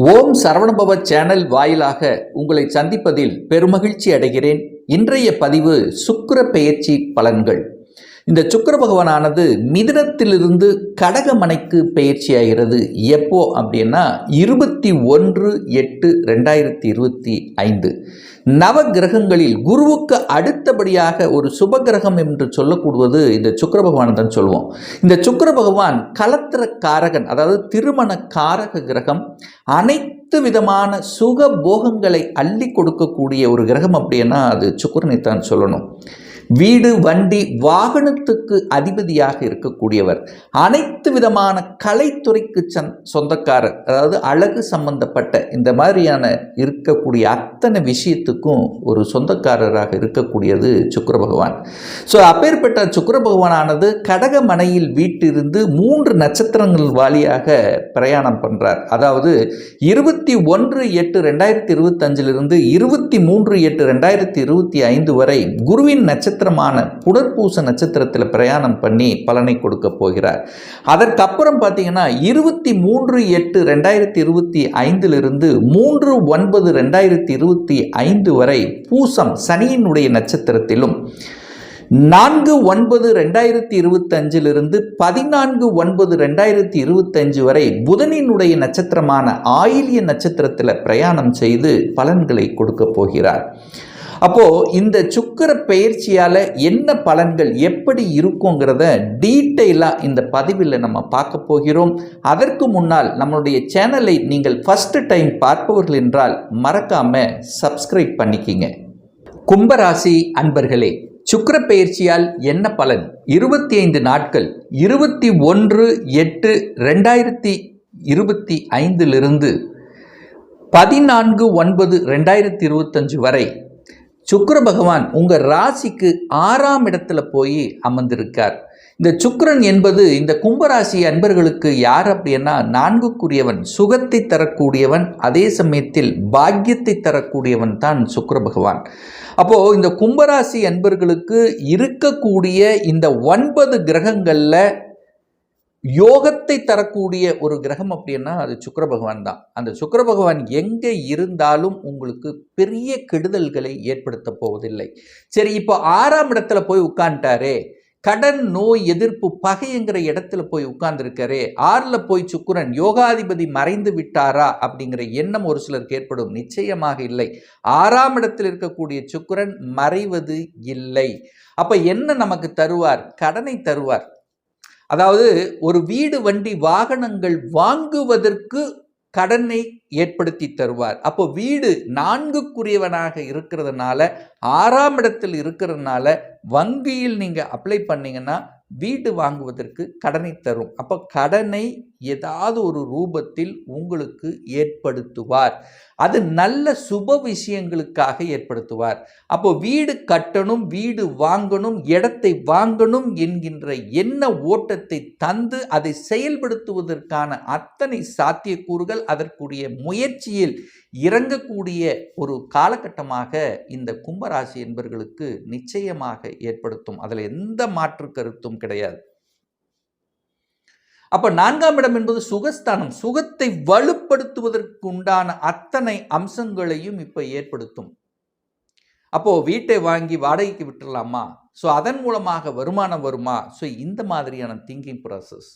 ஓம் Saravanabhava channel வாயிலாக உங்களை சந்திப்பதில் பெருமகிழ்ச்சி அடைகிறேன். இன்றைய பதிவு சுக்கர பெயர்ச்சி பலன்கள். இந்த சுக்கர பகவானானது மிதனத்திலிருந்து கடகமனைக்கு பயிற்சி ஆகிறது எப்போ அப்படின்னா இருபத்தி ஒன்று எட்டு ரெண்டாயிரத்தி இருபத்தி ஐந்து. நவ கிரகங்களில் குருவுக்கு அடுத்தபடியாக ஒரு சுப கிரகம் என்று சொல்லக்கூடுவது இந்த சுக்கர பகவான் தான் சொல்லுவோம் இந்த சுக்கர பகவான் கலத்திர காரகன் அதாவது திருமண காரக கிரகம் அனைத்து விதமான சுக போகங்களை அள்ளி கொடுக்கக்கூடிய ஒரு கிரகம் அப்படின்னா அது சுக்கிரனை தான் சொல்லணும். வீடு வண்டி வாகனத்துக்கு அதிபதியாக இருக்கக்கூடியவர். அனைத்து விதமான கலைத்துறைக்கு சந் சொந்தக்காரர். அதாவது அழகு சம்பந்தப்பட்ட இந்த மாதிரியான இருக்கக்கூடிய அத்தனை விஷயத்துக்கும் ஒரு சொந்தக்காரராக இருக்கக்கூடியது சுக்கர பகவான். ஸோ அப்பேற்பட்ட சுக்கர பகவானானது கடகமனையில் வீட்டிருந்து மூன்று நட்சத்திரங்கள் வாலியாக பிரயாணம் பண்ணுறார் அதாவது இருபத்தி ஒன்று எட்டு ரெண்டாயிரத்தி இருபத்தஞ்சிலிருந்து இருபத்தி மூன்று எட்டு ரெண்டாயிரத்தி இருபத்தி ஐந்து வரை குருவின் நட்சத்திர நட்சத்திரமான புடற்பூச நட்சத்திரத்தில் பிரயாணம் பண்ணி பலனை கொடுக்க போகிறார். அதற்கப்புறம் பார்த்தீங்கன்னா இருபத்தி மூன்று எட்டு ரெண்டாயிரத்தி இருபத்தி ஐந்திலிருந்து மூன்று ஒன்பது ரெண்டாயிரத்தி இருபத்தி ஐந்து வரை பூசம் சனியினுடைய நட்சத்திரத்திலும் நான்கு ஒன்பது ரெண்டாயிரத்தி இருபத்தஞ்சிலிருந்து பதினான்கு ஒன்பது ரெண்டாயிரத்தி இருபத்தஞ்சு வரை புதனினுடைய நட்சத்திரமான ஆயிலிய நட்சத்திரத்தில் பிரயாணம் செய்து பலன்களை கொடுக்க போகிறார். அப்போது இந்த சுக்கர பயிற்சியால் என்ன பலன்கள் எப்படி இருக்குங்கிறத டீட்டெயிலாக இந்த பதிவில் நம்ம பார்க்க போகிறோம். அதற்கு முன்னால் நம்மளுடைய சேனலை நீங்கள் ஃபஸ்ட்டு டைம் பார்ப்பவர்கள் என்றால் மறக்காமல் சப்ஸ்கிரைப் பண்ணிக்கிங்க. கும்பராசி அன்பர்களே சுக்கிர பயிற்சியால் என்ன பலன்? இருபத்தி ஐந்து நாட்கள் இருபத்தி ஒன்று எட்டு ரெண்டாயிரத்தி இருபத்தி ஐந்திலிருந்து பதினான்கு ஒன்பது ரெண்டாயிரத்தி இருபத்தஞ்சு வரை சுக்கர பகவான் உங்கள் ராசிக்கு ஆறாம் இடத்துல போய் அமர்ந்திருக்கார். இந்த சுக்கரன் என்பது இந்த கும்பராசி அன்பர்களுக்கு யார் அப்படின்னா நான்குக்குரியவன் சுகத்தை தரக்கூடியவன் அதே சமயத்தில் பாக்கியத்தை தரக்கூடியவன் தான் சுக்கர பகவான். அப்போது இந்த கும்பராசி அன்பர்களுக்கு இருக்கக்கூடிய இந்த ஒன்பது கிரகங்களில் யோகத்தை தரக்கூடிய ஒரு கிரகம் அப்படின்னா அது சுக்கர பகவான் தான். அந்த சுக்கர பகவான் எங்கே இருந்தாலும் உங்களுக்கு பெரிய கெடுதல்களை ஏற்படுத்த போவதில்லை. சரி இப்போ ஆறாம் இடத்துல போய் உட்காந்துட்டாரே கடன் நோய் எதிர்ப்பு பகைங்கிற இடத்துல போய் உட்கார்ந்துருக்காரே ஆறில் போய் சுக்குரன் யோகாதிபதி மறைந்து விட்டாரா அப்படிங்கிற எண்ணம் ஒரு சிலருக்கு ஏற்படும். நிச்சயமாக இல்லை. ஆறாம் இடத்தில் இருக்கக்கூடிய சுக்குரன் மறைவது இல்லை. அப்போ என்ன நமக்கு தருவார்? கடனை தருவார். அதாவது ஒரு வீடு வண்டி வாகனங்கள் வாங்குவதற்கு கடனை ஏற்படுத்தி தருவார். அப்போ வீடு நான்குக்குரியவனாக இருக்கிறதுனால ஆறாம் இடத்தில் இருக்கிறதுனால வங்கியில் நீங்கள் அப்ளை பண்ணீங்கன்னா வீடு வாங்குவதற்கு கடனை தரும். அப்போ கடனை ஏதாவது ஒரு ரூபத்தில் உங்களுக்கு ஏற்படுத்துவார். அது நல்ல சுப விஷயங்களுக்காக ஏற்படுத்துவார். அப்போ வீடு கட்டணும் வீடு வாங்கணும் இடத்தை வாங்கணும் என்கின்ற என்ன ஓட்டத்தை தந்து அதை செயல்படுத்துவதற்கான அத்தனை சாத்தியக்கூறுகள் அதற்குரிய முயற்சியில் இறங்கக்கூடிய ஒரு காலகட்டமாக இந்த கும்பராசி என்பர்களுக்கு நிச்சயமாக ஏற்படுத்தும். அதில் எந்த மாற்று கருத்தும் கிடையாது. அப்போ நான்காம் இடம் என்பது சுகஸ்தானம். சுகத்தை வலுப்படுத்துவதற்கு உண்டான அத்தனை அம்சங்களையும் இப்போ ஏற்படுத்தும். அப்போது வீட்டை வாங்கி வாடகைக்கு விட்டுடலாமா ஸோ அதன் மூலமாக வருமானம் வருமா? ஸோ இந்த மாதிரியான திங்கிங் ப்ராசஸ்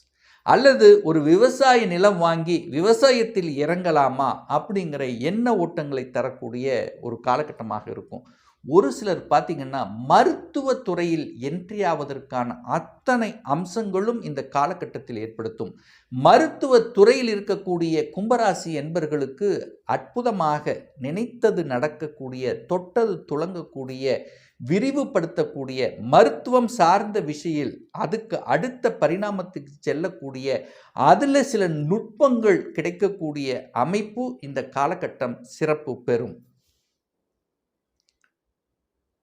அல்லது ஒரு விவசாய நிலம் வாங்கி விவசாயத்தில் இறங்கலாமா? அப்படிங்கிற எண்ண ஓட்டங்களை தரக்கூடிய ஒரு காலகட்டமாக இருக்கும். ஒரு சிலர் பார்த்திங்கன்னா மருத்துவ துறையில் என்ட்ரி ஆவதற்கான அத்தனை அம்சங்களும் இந்த காலகட்டத்தில் ஏற்படுத்தும். மருத்துவ துறையில் இருக்கக்கூடிய கும்பராசி என்பர்களுக்கு அற்புதமாக நினைத்தது நடக்கக்கூடிய தொட்டது துளங்கக்கூடிய விரிவுபடுத்தக்கூடிய மருத்துவம் சார்ந்த விஷயில் அதுக்கு அடுத்த பரிணாமத்துக்கு செல்லக்கூடிய அதில் சில நுட்பங்கள் கிடைக்கக்கூடிய அமைப்பு இந்த காலகட்டம் சிறப்பு பெறும்.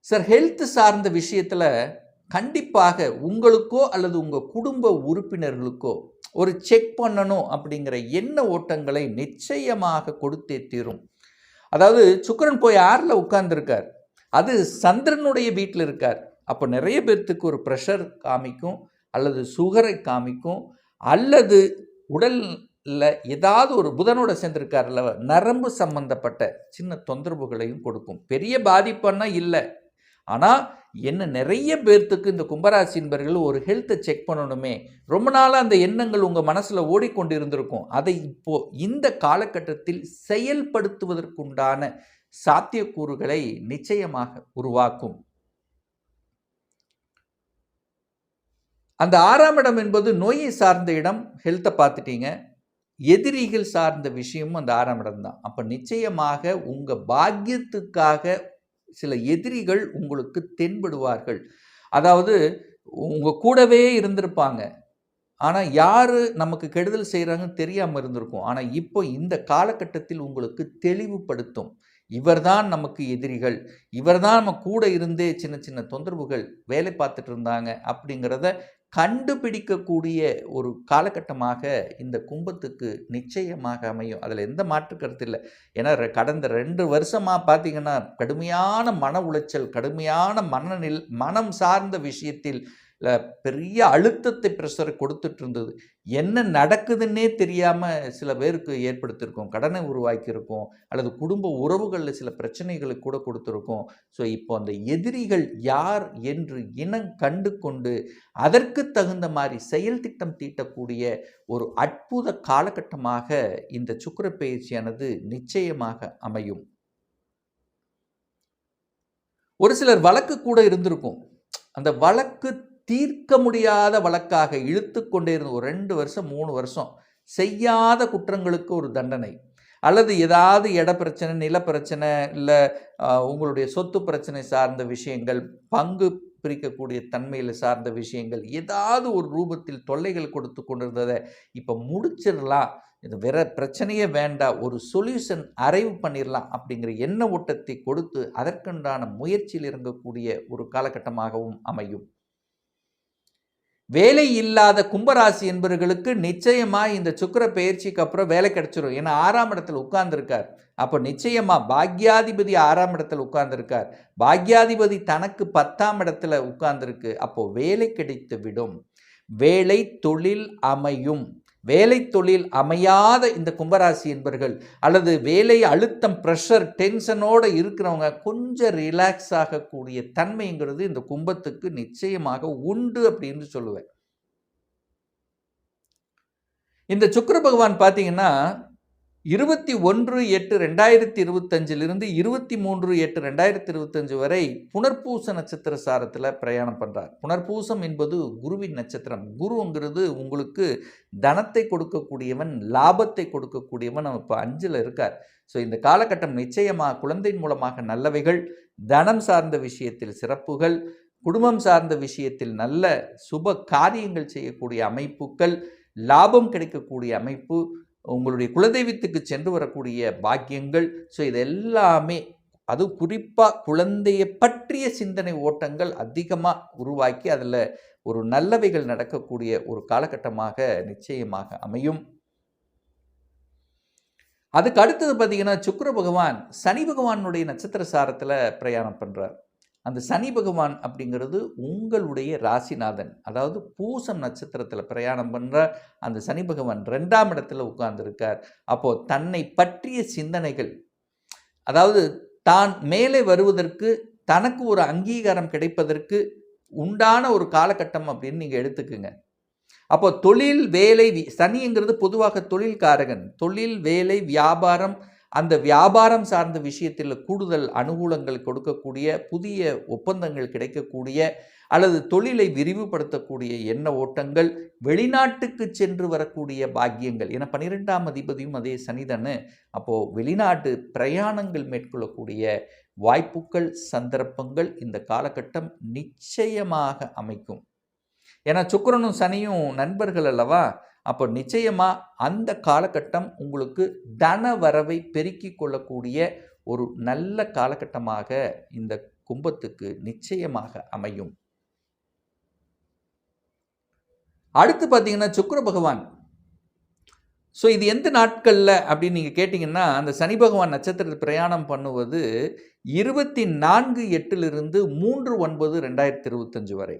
சார் ஹெல்த் சார்ந்த விஷயத்தில் கண்டிப்பாக உங்களுக்கோ அல்லது உங்கள் குடும்ப உறுப்பினர்களுக்கோ ஒரு செக் பண்ணணும் அப்படிங்கிற எண்ண ஓட்டங்களை நிச்சயமாக கொடுத்தே தீரும். அதாவது சுக்கரன் போய் ஆறில் உட்கார்ந்துருக்கார். அது சந்திரனுடைய வீட்டில் இருக்கார். அப்போ நிறைய பேர்த்துக்கு ஒரு ப்ரெஷர் காமிக்கும் அல்லது சுகரை காமிக்கும் அல்லது உடலில் ஏதாவது ஒரு புதனோட சேர்ந்துருக்கார்ல நரம்பு சம்பந்தப்பட்ட சின்ன தொந்தரவுகளையும் கொடுக்கும். பெரிய பாதிப்புன்னா இல்லை. ஆனால் என்ன நிறைய பேர்த்துக்கு இந்த கும்பராசி என்பர்கள் ஒரு ஹெல்த்தை செக் பண்ணணுமே. ரொம்ப நாளாக அந்த எண்ணங்கள் உங்கள் மனசில் ஓடிக்கொண்டு இருந்திருக்கும் அதை இப்போ இந்த காலகட்டத்தில் செயல்படுத்துவதற்குண்டான சாத்தியக்கூறுகளை நிச்சயமாக உருவாக்கும். அந்த ஆறாம் இடம் என்பது நோயை சார்ந்த இடம் ஹெல்த்தை பார்த்துட்டீங்க. எதிரிகள் சார்ந்த விஷயமும் அந்த ஆறாம் இடம் தான். அப்போ நிச்சயமாக உங்கள் பாக்கியத்துக்காக சில எதிரிகள் உங்களுக்கு தென்படுவார்கள். அதாவது உங்கள் கூடவே இருந்திருப்பாங்க. ஆனால் யார் நமக்கு கெடுதல் செய்கிறாங்கன்னு தெரியாமல் இருந்திருக்கும். ஆனால் இப்போ இந்த காலகட்டத்தில் உங்களுக்கு தெளிவுபடுத்தும். இவர்தான் நமக்கு எதிரிகள். இவர்தான் நம்ம கூட இருந்தே சின்ன சின்ன தொந்தரவுகள் வேலை பார்த்துட்டு இருந்தாங்க அப்படிங்கிறத கண்டுபிடிக்கக்கூடிய ஒரு காலகட்டமாக இந்த கும்பத்துக்கு நிச்சயமாக அமையும். அதில் எந்த மாற்று கருத்து இல்லை. ஏன்னா கடந்த ரெண்டு வருஷமாக பார்த்தீங்கன்னா கடுமையான மன உளைச்சல் கடுமையான மனநில் மனம் சார்ந்த விஷயத்தில் பெரிய அழுத்தத்தை ப்ரெஷரை கொடுத்துட்டு இருந்தது என்ன நடக்குதுன்னே தெரியாமல் சில பேருக்கு ஏற்படுத்தியிருக்கோம். கடனை உருவாக்கியிருக்கோம். அல்லது குடும்ப உறவுகளில் சில பிரச்சனைகளை கூட கொடுத்துருக்கோம். ஸோ இப்போ அந்த எதிரிகள் யார் என்று இனம் கண்டு கொண்டு அதற்கு தகுந்த மாதிரி செயல் திட்டம் தீட்டக்கூடிய ஒரு அற்புத காலகட்டமாக இந்த சுக்கிர பயிற்சியானது நிச்சயமாக அமையும். ஒரு சிலர் வழக்கு கூட இருந்திருக்கும். அந்த வழக்கு தீர்க்க முடியாத வழக்காக இழுத்து கொண்டே இருந்த ஒரு ரெண்டு வருஷம் மூணு வருஷம் செய்யாத குற்றங்களுக்கு ஒரு தண்டனை. அல்லது ஏதாவது இட பிரச்சனை நில பிரச்சனை இல்லை உங்களுடைய சொத்து பிரச்சனை சார்ந்த விஷயங்கள் பங்கு பிரிக்கக்கூடிய தன்மையில் சார்ந்த விஷயங்கள் ஏதாவது ஒரு ரூபத்தில் தொல்லைகள் கொடுத்து கொண்டிருந்ததை இப்போ முடிச்சிடலாம். இது வேற பிரச்சனையே வேண்டாம். ஒரு சொல்யூஷன் அரைவு பண்ணிடலாம் அப்படிங்கிற எண்ண ஓட்டத்தை கொடுத்து அதற்குண்டான முயற்சியில் இறங்கக்கூடிய ஒரு காலகட்டமாகவும் அமையும். வேலை இல்லாத கும்பராசி என்பவர்களுக்கு நிச்சயமாக இந்த சுக்கிர பயிற்சிக்கு அப்புறம் வேலை கிடைச்சிரும். ஏன்னா ஆறாம் இடத்துல உட்கார்ந்துருக்கார். அப்போ நிச்சயமாக பாக்யாதிபதி ஆறாம் இடத்துல உட்கார்ந்துருக்கார். பாக்யாதிபதி தனக்கு பத்தாம் இடத்துல உட்கார்ந்துருக்கு. அப்போது வேலை கிடைத்து விடும் வேலை தொழில் அமையும். வேலை தொழில் அமையாத இந்த கும்பராசி என்பர்கள் அல்லது வேலை அழுத்தம் ப்ரெஷர் டென்ஷனோட இருக்கிறவங்க கொஞ்சம் ரிலாக்ஸ் ஆகக்கூடிய தன்மைங்கிறது இந்த கும்பத்துக்கு நிச்சயமாக உண்டு அப்படின்னு சொல்லுவேன். இந்த சுக்கர பகவான் பார்த்தீங்கன்னா இருபத்தி ஒன்று எட்டு ரெண்டாயிரத்தி இருபத்தஞ்சிலிருந்து இருபத்தி மூன்று எட்டு ரெண்டாயிரத்தி இருபத்தஞ்சு வரை புனர்பூச நட்சத்திர சாரத்தில் பிரயாணம் பண்ணுறார் புனர்பூசம் என்பது குருவின் நட்சத்திரம். குருங்கிறது உங்களுக்கு தனத்தை கொடுக்கக்கூடியவன் லாபத்தை கொடுக்கக்கூடியவன் அவன் இப்போ அஞ்சில் இருக்கார். ஸோ இந்த காலகட்டம் நிச்சயமாக குழந்தையின் மூலமாக நல்லவைகள் தனம் சார்ந்த விஷயத்தில் சிறப்புகள் குடும்பம் சார்ந்த விஷயத்தில் நல்ல சுப காரியங்கள் செய்யக்கூடிய அமைப்புகள் லாபம் கிடைக்கக்கூடிய அமைப்பு உங்களுடைய குலதெய்வத்துக்கு சென்று வரக்கூடிய பாக்கியங்கள். ஸோ இது எல்லாமே அது குறிப்பாக குழந்தையை பற்றிய சிந்தனை ஓட்டங்கள் அதிகமாக உருவாக்கி அதில் ஒரு நல்லவைகள் நடக்கக்கூடிய ஒரு காலகட்டமாக நிச்சயமாக அமையும். அதுக்கு அடுத்தது பார்த்தீங்கன்னா சுக்கர பகவான் சனி பகவானுடைய நட்சத்திர சாரத்தில் பிரயாணம் பண்ணுறார் அந்த சனி பகவான் அப்படிங்கிறது உங்களுடைய ராசிநாதன். அதாவது பூசம் நட்சத்திரத்தில் பிரயாணம் பண்ணுற அந்த சனி பகவான் ரெண்டாம் இடத்துல உட்கார்ந்துருக்கார். அப்போது தன்னை பற்றிய சிந்தனைகள் அதாவது தான் மேலே வருவதற்கு தனக்கு ஒரு அங்கீகாரம் கிடைப்பதற்கு உண்டான ஒரு காலகட்டம் அப்படின்னு நீங்கள் எடுத்துக்குங்க. அப்போ தொழில் வேலை சனிங்கிறது பொதுவாக தொழில்காரகன். தொழில் வேலை வியாபாரம் அந்த வியாபாரம் சார்ந்த விஷயத்தில் கூடுதல் அனுகூலங்கள் கொடுக்கக்கூடிய புதிய ஒப்பந்தங்கள் கிடைக்கக்கூடிய அல்லது தொழிலை விரிவுபடுத்தக்கூடிய எண்ண ஓட்டங்கள் வெளிநாட்டுக்கு சென்று வரக்கூடிய பாக்கியங்கள். ஏன்னா பன்னிரெண்டாம் அதிபதியும் அதே சனிதானே அப்போது வெளிநாட்டு பிரயாணங்கள் மேற்கொள்ளக்கூடிய வாய்ப்புகள் சந்தர்ப்பங்கள் இந்த காலகட்டம் நிச்சயமாக அமைக்கும். ஏன்னா சுக்கிரனும் சனியும் நண்பர்கள் அல்லவா? அப்போ நிச்சயமாக அந்த காலகட்டம் உங்களுக்கு தன வரவை பெருக்கி கொள்ளக்கூடிய ஒரு நல்ல காலகட்டமாக இந்த கும்பத்துக்கு நிச்சயமாக அமையும். அடுத்து பார்த்தீங்கன்னா சுக்கர பகவான். ஸோ இது எந்த நாட்களில் அப்படின்னு நீங்கள் கேட்டிங்கன்னா அந்த சனி பகவான் நட்சத்திரத்தில் பிரயாணம் பண்ணுவது இருபத்தி நான்கு எட்டிலிருந்து மூன்று ஒன்பது ரெண்டாயிரத்தி இருபத்தஞ்சு வரை.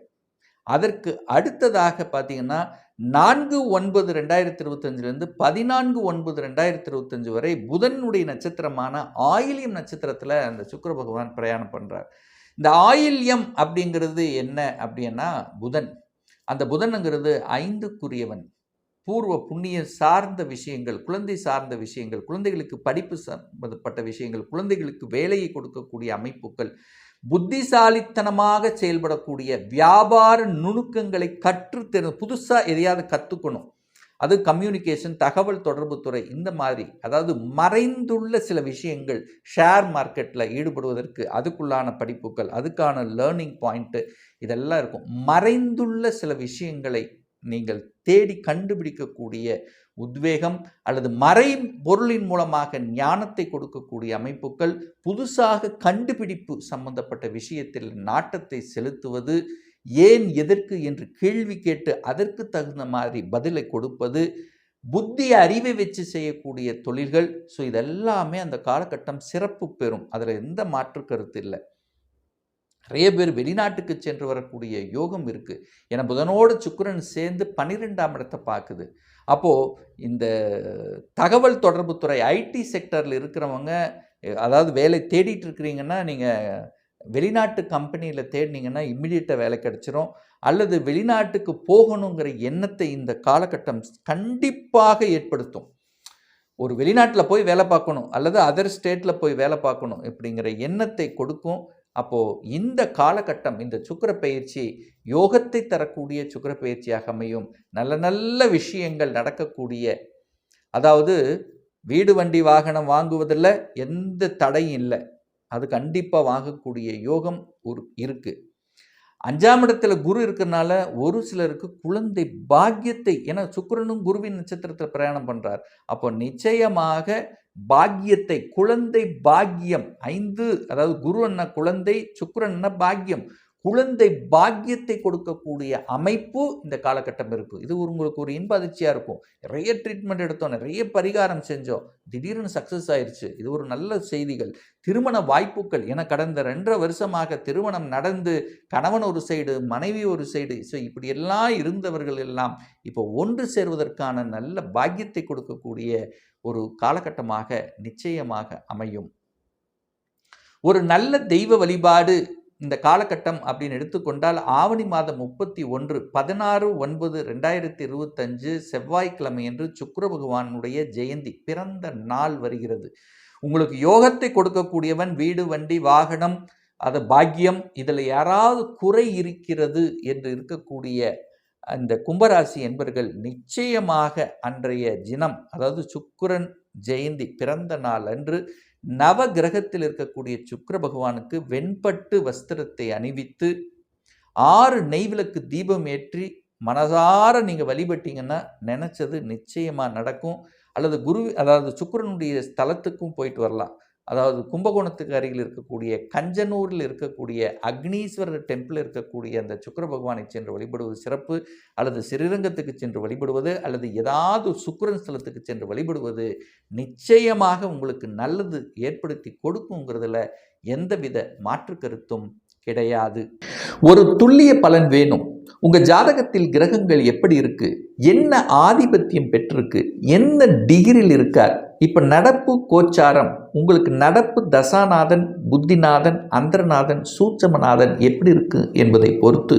அதற்கு அடுத்ததாக பார்த்தீங்கன்னா நான்கு ஒன்பது ரெண்டாயிரத்தி இருபத்தஞ்சிலேருந்து பதினான்கு ஒன்பது ரெண்டாயிரத்தி இருபத்தஞ்சு வரை புதனுடைய நட்சத்திரமான ஆயிலியம் நட்சத்திரத்தில் அந்த சுக்கர பகவான் பிரயாணம் பண்ணுறார் இந்த ஆயில்யம் அப்படிங்கிறது என்ன அப்படின்னா புதன். அந்த புதனுங்கிறது ஐந்துக்குரியவன். பூர்வ புண்ணிய சார்ந்த விஷயங்கள் குழந்தை சார்ந்த விஷயங்கள் குழந்தைகளுக்கு படிப்பு சம்பந்தப்பட்ட விஷயங்கள் குழந்தைகளுக்கு வேலையை கொடுக்கக்கூடிய அமைப்புகள் புத்திசாலித்தனமாக செயல்படக்கூடிய வியாபார நுணுக்கங்களை கற்றுத்தெரு புதுசாக எதையாவது கற்றுக்கணும் அது கம்யூனிகேஷன் தகவல் தொடர்பு துறை இந்த மாதிரி. அதாவது மறைந்துள்ள சில விஷயங்கள் ஷேர் மார்க்கெட்டில் ஈடுபடுவதற்கு அதுக்குள்ளான படிப்புகள் அதுக்கான லேர்னிங் பாயிண்ட்டு இதெல்லாம் இருக்கும். மறைந்துள்ள சில விஷயங்களை நீங்கள் தேடி கண்டுபிடிக்கக்கூடிய உத்வேகம் அல்லது மறை பொருளின் மூலமாக ஞானத்தை கொடுக்கக்கூடிய அமைப்புகள் புதுசாக கண்டுபிடிப்பு சம்பந்தப்பட்ட விஷயத்தில் நாட்டத்தை செலுத்துவது ஏன் எதற்கு என்று கேள்வி கேட்டு அதற்கு தகுந்த மாதிரி பதிலை கொடுப்பது புத்தி அறிவை வச்சு செய்யக்கூடிய தொழில்கள். ஸோ இதெல்லாமே அந்த காலகட்டம் சிறப்பு பெறும். அதில் எந்த மாற்று கருத்து இல்லை. நிறைய பேர் வெளிநாட்டுக்கு சென்று வரக்கூடிய யோகம் இருக்குது ஏன்னா புதனோடு சுக்கரன் சேர்ந்து பன்னிரெண்டாம் இடத்தை பார்க்குது. அப்போது இந்த தகவல் தொடர்புத்துறை ஐடி செக்டரில் இருக்கிறவங்க அதாவது வேலை தேடிட்டு இருக்கிறீங்கன்னா நீங்கள் வெளிநாட்டு கம்பெனியில் தேடினீங்கன்னா இம்மிடியட்டாக வேலை கிடச்சிரும். அல்லது வெளிநாட்டுக்கு போகணுங்கிற எண்ணத்தை இந்த காலகட்டம் கண்டிப்பாக ஏற்படுத்தும். ஒரு வெளிநாட்டில் போய் வேலை பார்க்கணும் அல்லது அதர் ஸ்டேட்டில் போய் வேலை பார்க்கணும் இப்படிங்கிற எண்ணத்தை கொடுக்கும். அப்போது இந்த காலகட்டம் இந்த சுக்கர பயிற்சி யோகத்தை தரக்கூடிய சுக்கர பயிற்சியாக அமையும். நல்ல நல்ல விஷயங்கள் நடக்கக்கூடிய அதாவது வீடு வண்டி வாகனம் வாங்குவதில் எந்த தடையும் இல்லை. அது கண்டிப்பாக வாங்கக்கூடிய யோகம் ஒரு இருக்குது அஞ்சாம் இடத்துல குரு இருக்கிறனால ஒரு சிலருக்கு குழந்தை பாக்கியத்தை ஏன்னா சுக்கரனும் குருவின் நட்சத்திரத்தில் பிரயாணம் பண்ணுறார் அப்போ நிச்சயமாக பாக்கியத்தை குழந்தை பாக்கியம் ஐந்து அதாவது குரு என்ன குழந்தை சுக்கரன் என்ன பாக்கியம் குழந்தை பாக்கியத்தை கொடுக்கக்கூடிய அமைப்பு இந்த காலகட்டம் இருக்குது இது உங்களுக்கு ஒரு இன்ப அதிர்ச்சியாக இருக்கும். நிறைய ட்ரீட்மெண்ட் எடுத்தோம் நிறைய பரிகாரம் செஞ்சோம். திடீர்னு சக்ஸஸ் ஆயிடுச்சு இது ஒரு நல்ல செய்திகள். திருமண வாய்ப்புகள். என கடந்த ரெண்டரை வருஷமாக திருமணம் நடந்து கணவன் ஒரு சைடு மனைவி ஒரு சைடு ஸோ இப்படியெல்லாம் இருந்தவர்கள் எல்லாம் இப்போ ஒன்று சேர்வதற்கான நல்ல பாக்கியத்தை கொடுக்கக்கூடிய ஒரு காலகட்டமாக நிச்சயமாக அமையும். ஒரு நல்ல தெய்வ வழிபாடு இந்த காலகட்டம் அப்படின்னு எடுத்துக்கொண்டால் ஆவணி மாதம் முப்பத்தி ஒன்று பதினாறு ஒன்பது ரெண்டாயிரத்தி இருபத்தஞ்சு செவ்வாய்க்கிழமையன்று சுக்கர பகவானுடைய ஜெயந்தி பிறந்த நாள் வருகிறது. உங்களுக்கு யோகத்தை கொடுக்கக்கூடியவன் வீடு வண்டி வாகனம் அது பாக்கியம் இதில் யாராவது குறை இருக்கிறது என்று இருக்கக்கூடிய அந்த கும்பராசி என்பர்கள் நிச்சயமாக அன்றைய தினம் அதாவது சுக்கிரன் ஜெயந்தி பிறந்த நாள் அன்று நவ கிரகத்தில் இருக்கக்கூடிய சுக்கர பகவானுக்கு வெண்பட்டு வஸ்திரத்தை அணிவித்து ஆறு நெய்விளக்கு தீபம் ஏற்றி மனதார நீங்கள் வழிபட்டீங்கன்னா நினச்சது நிச்சயமாக நடக்கும். அல்லது குரு அதாவது சுக்கரனுடைய ஸ்தலத்துக்கும் போயிட்டு வரலாம். அதாவது கும்பகோணத்துக்கு அருகில் இருக்கக்கூடிய கஞ்சனூரில் இருக்கக்கூடிய அக்னீஸ்வரர் டெம்பிள் இருக்கக்கூடிய அந்த சுக்கர பகவானை சென்று வழிபடுவது சிறப்பு அல்லது ஸ்ரீரங்கத்துக்கு சென்று வழிபடுவது அல்லது ஏதாவது சுக்கரன் ஸ்தலத்துக்கு சென்று வழிபடுவது நிச்சயமாக உங்களுக்கு நல்லது ஏற்படுத்தி கொடுக்குங்கிறதுல எந்தவித மாற்று கருத்தும் கிடையாது. ஒரு துல்லிய பலன் வேணும். உங்கள் ஜாதகத்தில் கிரகங்கள் எப்படி இருக்குது என்ன ஆதிபத்தியம் பெற்றிருக்கு? என்ன டிகிரியில் இருக்கார்? இப்போ நடப்பு கோச்சாரம் உங்களுக்கு நடப்பு தசாநாதன் புத்திநாதன் அந்தரநாதன் சூட்சமநாதன் எப்படி இருக்கு என்பதை பொறுத்து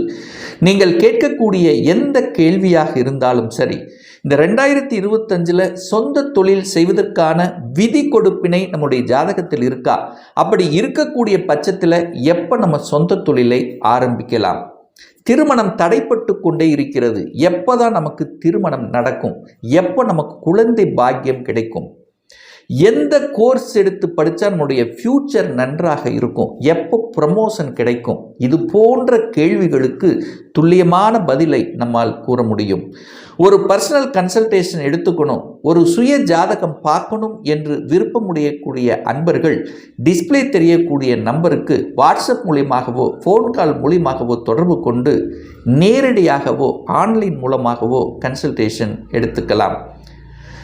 நீங்கள் கேட்கக்கூடிய எந்த கேள்வியாக இருந்தாலும் சரி இந்த ரெண்டாயிரத்தி இருபத்தஞ்சில் சொந்த தொழில் செய்வதற்கான விதி கொடுப்பினை நம்முடைய ஜாதகத்தில் இருக்கா? அப்படி இருக்கக்கூடிய பட்சத்தில் எப்போ நம்ம சொந்த தொழிலை ஆரம்பிக்கலாம்? திருமணம் தடைப்பட்டு கொண்டே இருக்கிறது. எப்போ தான் நமக்கு திருமணம் நடக்கும்? எப்போ நமக்கு குழந்தை பாக்கியம் கிடைக்கும்? எந்த கோர்ஸ் எடுத்து படித்தா நம்முடைய ஃப்யூச்சர் நன்றாக இருக்கும்? எப்போ ப்ரமோஷன் கிடைக்கும்? இது போன்ற கேள்விகளுக்கு துல்லியமான பதிலை நம்மால் கூற முடியும். ஒரு பர்சனல் கன்சல்டேஷன் எடுத்துக்கணும். ஒரு சுய ஜாதகம் பார்க்கணும் என்று விருப்பமுடையக்கூடிய அன்பர்கள் டிஸ்பிளே தெரியக்கூடிய நம்பருக்கு வாட்ஸ்அப் மூலியமாகவோ ஃபோன் கால் மூலியமாகவோ தொடர்பு கொண்டு நேரடியாகவோ ஆன்லைன் மூலமாகவோ கன்சல்டேஷன் எடுத்துக்கலாம்.